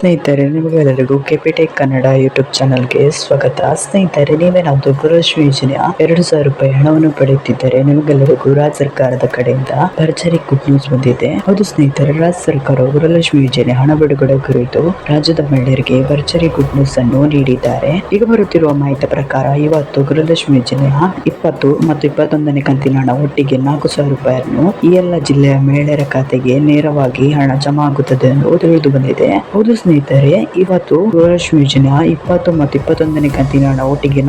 ಸ್ನೇಹಿತರೆ, ನಿಮಗೆಲ್ಲರಿಗೂ ಕೆಪಿಟೆಕ್ ಕನ್ನಡ ಯೂಟ್ಯೂಬ್ ಚಾನಲ್ಗೆ ಸ್ವಾಗತ. ಸ್ನೇಹಿತರೆ ನೀವೇನಾದ್ರು ಗೃಹಲಕ್ಷ್ಮಿ ಯೋಜನೆಯ ಎರಡು ಸಾವಿರ ರೂಪಾಯಿ ಹಣವನ್ನು ಪಡೆಯುತ್ತಿದ್ದರೆ ನಿಮಗೆಲ್ಲರಿಗೂ ರಾಜ್ಯ ಸರ್ಕಾರದ ಕಡೆಯಿಂದ ಭರ್ಜರಿ ಗುಡ್ ನ್ಯೂಸ್ ಬಂದಿದೆ. ಹೌದು ಸ್ನೇಹಿತರೆ, ರಾಜ್ಯ ಸರ್ಕಾರವು ಗೃಹಲಕ್ಷ್ಮಿ ಯೋಜನೆ ಹಣ ಬಿಡುಗಡೆ ಕುರಿತು ರಾಜ್ಯದ ಮಹಿಳೆಯರಿಗೆ ಭರ್ಜರಿ ಗುಡ್ ನ್ಯೂಸ್ ಅನ್ನು ನೀಡಿದ್ದಾರೆ. ಈಗ ಬರುತ್ತಿರುವ ಮಾಹಿತಿ ಪ್ರಕಾರ ಇವತ್ತು ಗೃಹಲಕ್ಷ್ಮಿ ಯೋಜನೆಯ ಇಪ್ಪತ್ತು ಮತ್ತು ಇಪ್ಪತ್ತೊಂದನೇ ಕಂತಿನ ಹಣ ಒಟ್ಟಿಗೆ ನಾಲ್ಕು ಸಾವಿರ ರೂಪಾಯಿಯನ್ನು ಈ ಎಲ್ಲ ಜಿಲ್ಲೆಯ ಮಹಿಳೆಯರ ಖಾತೆಗೆ ನೇರವಾಗಿ ಹಣ ಜಮಾ ಆಗುತ್ತದೆ ಎಂದು ತಿಳಿದು ಬಂದಿದೆ. ಹೌದು ಸ್ನೇಹಿತರೆ, ಇವತ್ತು ಗೃಹಲಕ್ಷ್ಮಿ ಯೋಜನೆಯ ಇಪ್ಪತ್ತು ಮತ್ತು ಇಪ್ಪತ್ತೊಂದನೇ ಕಂತಿನ ಹಣ ಒಟ್ಟಿಗೆ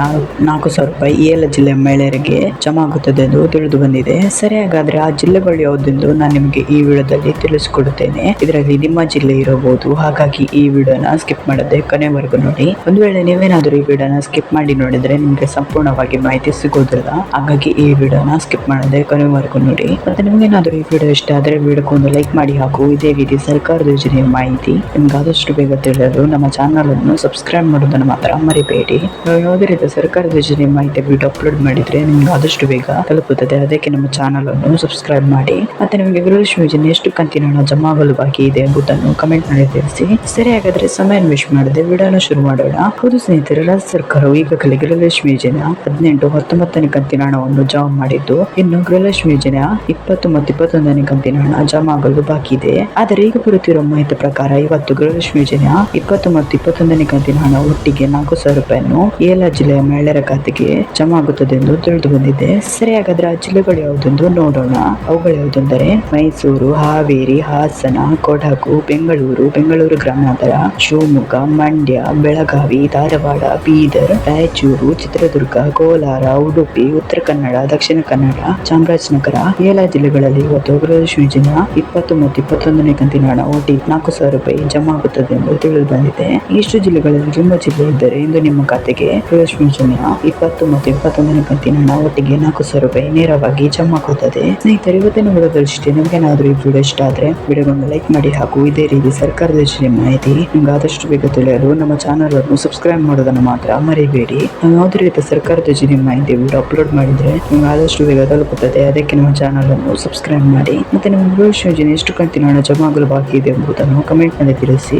ನಾಲ್ಕು ಸಾವಿರ ರೂಪಾಯಿ ಈ ಎಲ್ಲ ಜಿಲ್ಲೆಯ ಮಹಿಳೆಯರಿಗೆ ಜಮಾ ಆಗುತ್ತದೆ ಎಂದು ತಿಳಿದು ಬಂದಿದೆ. ಸರಿ ಹಾಗಾದ್ರೆ ಆ ಜಿಲ್ಲೆಗಳು ಯಾವುದೆಂದು ನಾನು ನಿಮಗೆ ಈ ವಿಡಿಯೋದಲ್ಲಿ ತಿಳಿಸಿಕೊಡುತ್ತೇನೆ. ಇದರಲ್ಲಿ ನಿಮ್ಮ ಜಿಲ್ಲೆ ಇರಬಹುದು. ಹಾಗಾಗಿ ಈ ವಿಡಿಯೋನ ಸ್ಕಿಪ್ ಮಾಡದೆ ಕೊನೆವರೆಗೂ ನೋಡಿ. ಒಂದು ವೇಳೆ ನೀವೇನಾದರೂ ಈ ವಿಡಿಯೋನ ಸ್ಕಿಪ್ ಮಾಡಿ ನೋಡಿದ್ರೆ ನಿಮಗೆ ಸಂಪೂರ್ಣವಾಗಿ ಮಾಹಿತಿ ಸಿಗೋದಿಲ್ಲ. ಹಾಗಾಗಿ ಈ ವಿಡಿಯೋನ ಸ್ಕಿಪ್ ಮಾಡದೆ ಕೊನೆವರೆಗೂ ನೋಡಿ. ಮತ್ತೆ ನಿಮಗೇನಾದರೂ ಈ ವಿಡಿಯೋ ಇಷ್ಟ ಆದರೆ ವಿಡಿಯೋಕ್ಕೆ ಒಂದು ಲೈಕ್ ಮಾಡಿ. ಹಾಗೂ ಇದೇ ರೀತಿ ಸರ್ಕಾರದ ಯೋಜನೆಯ ಮಾಹಿತಿ ನಿಮ್ಗೆ ಬೇಗ ತಿಳಿಯಲು ನಮ್ಮ ಚಾನಲ್ ಅನ್ನು ಸಬ್ಸ್ಕ್ರೈಬ್ ಮಾಡೋದನ್ನು ಮಾತ್ರ ಮರಿಬೇಡಿ. ನಾವು ಯಾವುದೇ ರೀತಿಯ ಸರ್ಕಾರದ ಯೋಜನೆ ಮಾಹಿತಿ ವಿಡಿಯೋ ಅಪ್ಲೋಡ್ ಮಾಡಿದ್ರೆ ನಿಮ್ಗೆ ಆದಷ್ಟು ಬೇಗ ತಲುಪುತ್ತದೆ. ಅದಕ್ಕೆ ನಮ್ಮ ಚಾನಲ್ ಅನ್ನು ಸಬ್ಸ್ಕ್ರೈಬ್ ಮಾಡಿ. ಮತ್ತೆ ನಿಮಗೆ ಗೃಹಲಕ್ಷ್ಮಿ ಯೋಜನೆ ಎಷ್ಟು ಕಂತಿನ ಹಣ ಜಮಾ ಆಗಲು ಬಾಕಿ ಇದೆ ಎಂಬುದನ್ನು ಕಮೆಂಟ್ ಮಾಡಿ ತಿಳಿಸಿ. ಸರಿ ಹಾಗಾದ್ರೆ ಸಮಯ ವೇಸ್ಟ್ ಮಾಡದೆ ವಿಡಿಯೋನ ಶುರು ಮಾಡೋಣ. ಹೌದು ಸ್ನೇಹಿತರೆ, ರಾಜ್ಯ ಸರ್ಕಾರವು ಈಗಾಗಲೇ ಗೃಹಲಕ್ಷ್ಮಿ ಯೋಜನೆ ಹದಿನೆಂಟು, ಹತ್ತೊಂಬತ್ತನೇ ಕಂತಿನ ಹಣವನ್ನು ಜಮಾ ಮಾಡಿದ್ದು, ಇನ್ನು ಗೃಹಲಕ್ಷ್ಮಿ ಯೋಜನೆ ಇಪ್ಪತ್ತು ಮತ್ತು ಇಪ್ಪತ್ತೊಂದನೇ ಕಂತಿನ ಹಣ ಜಮಾ ಆಗಲು ಬಾಕಿ ಇದೆ ಆದರೆ ಈಗ ಬರುತ್ತಿರುವ ಮಾಹಿತಿ ಪ್ರಕಾರ ಇವತ್ತು ಗೃಹಲಕ್ಷ್ಮಿ ಯೋಜನೆಯ ಇಪ್ಪತ್ತು ಮತ್ತು ಇಪ್ಪತ್ತೊಂದನೇ ಕಂತಿನ ಹಣ ಒಟ್ಟಿಗೆ ನಾಲ್ಕು ಸಾವಿರ ರೂಪಾಯಿಯನ್ನು ಏಲ ಜಿಲ್ಲೆಯ ಮಹಿಳೆಯರ ಖಾತೆಗೆ ಜಮಾ ಆಗುತ್ತದೆ ಎಂದು ತಿಳಿದು ಬಂದಿದೆ. ಸರಿ ಹಾಗಾದ್ರೆ ಆ ಜಿಲ್ಲೆಗಳು ಯಾವುದೆಂದು ನೋಡೋಣ. ಅವುಗಳು ಯಾವುದೆಂದರೆ ಮೈಸೂರು, ಹಾವೇರಿ, ಹಾಸನ, ಕೊಡಗು, ಬೆಂಗಳೂರು ಬೆಂಗಳೂರು ಗ್ರಾಮಾಂತರ, ಶಿವಮೊಗ್ಗ, ಮಂಡ್ಯ, ಬೆಳಗಾವಿ, ಧಾರವಾಡ, ಬೀದರ್, ರಾಯಚೂರು, ಚಿತ್ರದುರ್ಗ, ಕೋಲಾರ, ಉಡುಪಿ, ಉತ್ತರ ಕನ್ನಡ, ದಕ್ಷಿಣ ಕನ್ನಡ, ಚಾಮರಾಜನಗರ ಏಲ ಜಿಲ್ಲೆಗಳಲ್ಲಿ ಇವತ್ತು ಗೃಹಲಕ್ಷ್ಮಿ ಯೋಜನೆಯ ಇಪ್ಪತ್ತು ಮತ್ತು ಇಪ್ಪತ್ತೊಂದನೇ ಕಂತಿನ ಹಣ ಒಟ್ಟಿಗೆ ನಾಲ್ಕು ಸಾವಿರ ರೂಪಾಯಿ ಜಮಾ ಆಗುತ್ತದೆ. ಎಂದು ತಿಳಿದು ಬಂದಿದೆ. ಇಷ್ಟು ಜಿಲ್ಲೆಗಳಲ್ಲಿ ನಿಮ್ಮ ಜಿಲ್ಲೆ ಇದ್ದರೆ ಇಂದು ನಿಮ್ಮ ಖಾತೆಗೆ ಗೃಹಲಕ್ಷ್ಮಿ ಯೋಜನೆಯ ಇಪ್ಪತ್ತು ಮತ್ತು ಇಪ್ಪತ್ತೊಂದನೇ ಕಂತಿನ ಹಣ ಒಟ್ಟಿಗೆ ನಾಲ್ಕು ಸಾವಿರ ರೂಪಾಯಿ ನೇರವಾಗಿ ಜಮಾ ಆಗುತ್ತದೆ ಸ್ನೇಹಿತರೆ, ಇವತ್ತಿನ ವಿಡಿಯೋದಲ್ಲಿಷ್ಟೇ ನಿಮಗೇನಾದರೂ ಈ ವಿಡಿಯೋ ಇಷ್ಟ ಆದರೆ ವಿಡಿಯೋವನ್ನು ಲೈಕ್ ಮಾಡಿ ಹಾಗೂ ಇದೇ ರೀತಿ ಸರ್ಕಾರದ ಯೋಜನೆ ಮಾಹಿತಿ ನಿಮ್ಗೆ ಆದಷ್ಟು ಬೇಗ ತಿಳಿಯಲು ನಮ್ಮ ಚಾನಲ್ ಅನ್ನು ಸಬ್ಸ್ಕ್ರೈಬ್ ಮಾಡೋದನ್ನು ಮಾತ್ರ ಮರಿಬೇಡಿ. ನಾವು ಯಾವುದೇ ರೀತಿಯ ಸರ್ಕಾರದ ಯೋಜನೆ ಮಾಹಿತಿ ವಿಡಿಯೋ ಅಪ್ಲೋಡ್ ಮಾಡಿದ್ರೆ ನಿಮ್ಗೆ ಆದಷ್ಟು ಬೇಗ ತಲುಪುತ್ತದೆ. ಅದಕ್ಕೆ ನಮ್ಮ ಚಾನಲ್ ಅನ್ನು ಸಬ್ಸ್ಕ್ರೈಬ್ ಮಾಡಿ ಮತ್ತೆ ನಿಮ್ಮ ಗೃಹಲಕ್ಷ್ಮಿ ಯೋಜನೆ ಎಷ್ಟು ಕಂತಿನ ಹಣ ಜಮಾ ಆಗಲು ಬಾಕಿ ಇದೆ ಎಂಬುದನ್ನು ಕಮೆಂಟ್ನಲ್ಲಿ ತಿಳಿಸಿ.